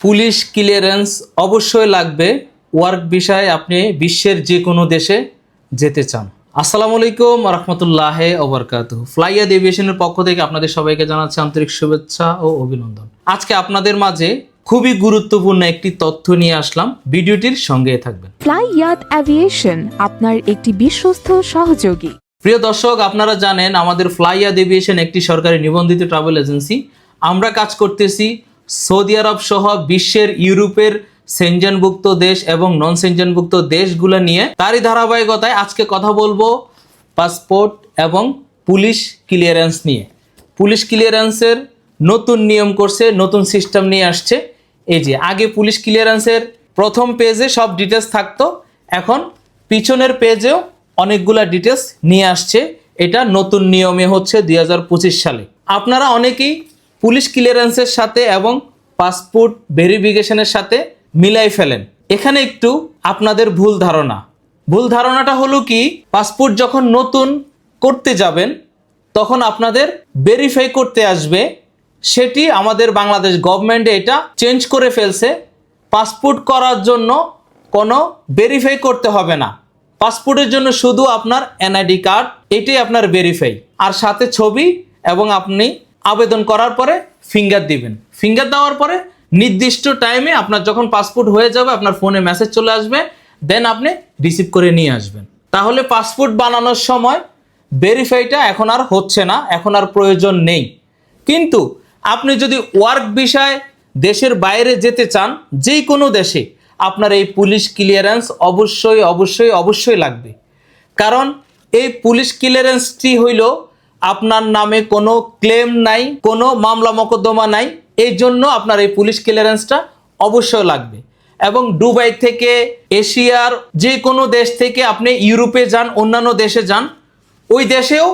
Police clearance অবশ্যই লাগবে। Work বিষয়ে আপনি বিশ্বের যে কোনো দেশে যেতে চান। আসসালামু আলাইকুম রহমতুল্লাহ ওবরকাত ফ্লাইয়া এভিয়েশনের পক্ষ থেকে আপনাদের সবাইকে জানাচ্ছি আন্তরিক শুভেচ্ছা ও অভিনন্দন। আজকে আপনাদের মাঝে খুবই গুরুত্বপূর্ণ একটি তথ্য নিয়ে আসলাম। ভিডিওটির সঙ্গে থাকবেন। ফ্লাই অ্যাভিয়েশন আপনার একটি বিশ্বস্ত সহযোগী। প্রিয় দর্শক আপনারা জানেন আমাদের ফ্লাইয়াদ এভিয়েশন একটি সরকারি নিবন্ধিত ট্রাভেল এজেন্সি আমরা কাজ করতেছি সৌদি আরব সহ বিশ্বের ইউরোপের সেনজেনভুক্ত দেশ এবং নন সেনজেনভুক্ত দেশগুলো নিয়ে তারই ধারাবাহিকতায় আজকে কথা বলব পাসপোর্ট এবং পুলিশ ক্লিয়ারেন্স নিয়ে। পুলিশ ক্লিয়ারেন্সের নতুন নিয়ম করছে, নতুন সিস্টেম নিয়ে আসছে। এই যে, আগে পুলিশ ক্লিয়ারেন্সের প্রথম পেজে সব ডিটেলস থাকতো, এখন পিছনের পেজেও অনেকগুলা ডিটেলস নিয়ে আসছে। এটা নতুন নিয়মে হচ্ছে দুই হাজার পঁচিশ সালে। আপনারা অনেকেই পুলিশ ক্লিয়ারেন্সের সাথে এবং পাসপোর্ট ভেরিফিকেশনের সাথে মিলাই ফেলেন। এখানে একটু আপনাদের ভুল ধারণা। ভুল ধারণাটা হলো কি, পাসপোর্ট যখন নতুন করতে যাবেন, তখন আপনাদের ভেরিফাই করতে আসবে, সেটি আমাদের বাংলাদেশ গভর্নমেন্টে এটা চেঞ্জ করে ফেলছে। পাসপোর্ট করার জন্য কোনো ভেরিফাই করতে হবে না। পাসপোর্টের জন্য শুধু আপনার এনআইডি কার্ড এটাই আপনার ভেরিফাই আর সাথে ছবি এবং আপনি আবেদন করার পরে ফিঙ্গার দিবেন। ফিঙ্গার দেওয়ার পরে নির্দিষ্ট টাইমে আপনার যখন পাসপোর্ট হয়ে যাবে, আপনার ফোনে মেসেজ চলে আসবে দেন আপনি রিসিভ করে নিয়ে আসবেন। তাহলে পাসপোর্ট বানানোর সময় ভেরিফাইটা এখন আর হচ্ছে না, এখন আর প্রয়োজন নেই। কিন্তু আপনি যদি ওয়ার্ক বিষয়ে দেশের বাইরে যেতে চান যে কোনো দেশে, আপনার এই পুলিশ ক্লিয়ারেন্স অবশ্যই অবশ্যই অবশ্যই লাগবে। কারণ এই পুলিশ ক্লিয়ারেন্সটি হইল আপনার নামে কোনো ক্লেম নাই, কোনো মামলা মোকদ্দমা নাই, এই জন্য আপনার এই পুলিশ ক্লিয়ারেন্সটা অবশ্যই লাগবে। এবং দুবাই থেকে এশিয়ার যে কোনো দেশ থেকে আপনি ইউরোপে যান, অন্যান্য দেশে যান, ওই দেশেও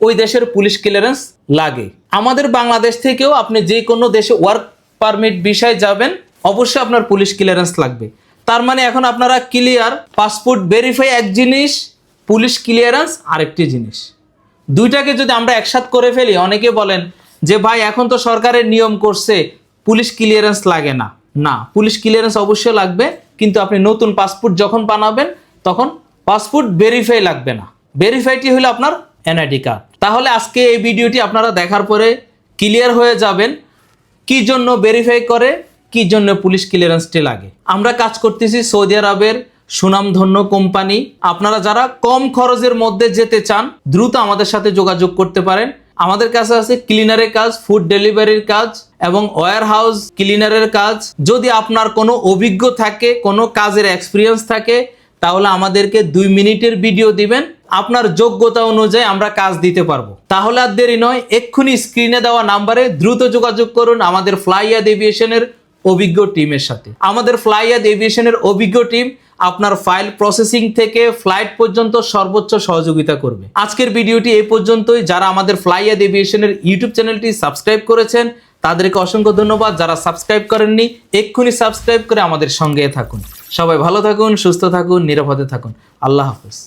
ওই দেশের পুলিশ ক্লিয়ারেন্স লাগে। আমাদের বাংলাদেশ থেকেও আপনি যে কোনো দেশে ওয়ার্ক পারমিট বিষয়ে যাবেন, অবশ্যই আপনার পুলিশ ক্লিয়ারেন্স লাগবে। তার মানে এখন আপনারা ক্লিয়ার, পাসপোর্ট ভেরিফাই এক জিনিস, পুলিশ ক্লিয়ারেন্স আরেকটি জিনিস। দুইটাকে যদি আমরা একসাথ করে ফেলি, অনেকে বলেন যে, ভাই, এখন তো সরকারের নিয়ম করছে, পুলিশ ক্লিয়ারেন্স লাগে না। না, পুলিশ ক্লিয়ারেন্স অবশ্যই লাগবে, কিন্তু আপনি নতুন পাসপোর্ট যখন বানাবেন, তখন পাসপোর্ট ভেরিফাই লাগবে না। ভেরিফাইটি হলো আপনার এনআইডি কার্ড তাহলে আজকে এই ভিডিওটি আপনারা দেখার পরে ক্লিয়ার হয়ে যাবেন কি জন্য ভেরিফাই করে, কি জন্য পুলিশ ক্লিয়ারেন্সটি লাগে। আমরা কাজ করতেছি সৌদি আরবের সুনামধন্য কোম্পানি। আপনারা যারা কম খরচের মধ্যে যেতে চান, দ্রুত আমাদের সাথে যোগাযোগ করতে পারেন। আমাদের কাছে আছে ক্লিনারের কাজ, ফুড ডেলিভারির কাজ এবং ওয়ার হাউস ক্লিনারের কাজ। যদি আপনার কোনো অভিজ্ঞ থাকে, কোনো কাজের এক্সপিরিয়েন্স থাকে, তাহলে আমাদেরকে দুই মিনিটের ভিডিও দিবেন। আপনার যোগ্যতা অনুযায়ী আমরা কাজ দিতে পারব। তাহলে আর দেরি নয়, এক্ষুনি স্ক্রিনে দেওয়া নাম্বারে দ্রুত যোগাযোগ করুন আমাদের ফ্লাইয়াদ এভিয়েশনের অভিজ্ঞ টিমের সাথে। আমাদের ফ্লাইয়াদ এভিয়েশনের অভিজ্ঞ টিম আপনার ফাইল প্রসেসিং থেকে ফ্লাইট পর্যন্ত সর্বোচ্চ সহযোগিতা করবে। আজকের ভিডিওটি এই পর্যন্তই। যারা আমাদের ফ্লাইয়াদ এভিয়েশনের ইউটিউব চ্যানেলটি সাবস্ক্রাইব করেছেন, তাদেরকে অসংখ্য ধন্যবাদ। যারা সাবস্ক্রাইব করেননি, এক্ষুনি সাবস্ক্রাইব করে আমাদের সঙ্গে থাকুন। সবাই ভালো থাকুন, সুস্থ থাকুন, নিরাপদে থাকুন। আল্লাহ হাফেজ।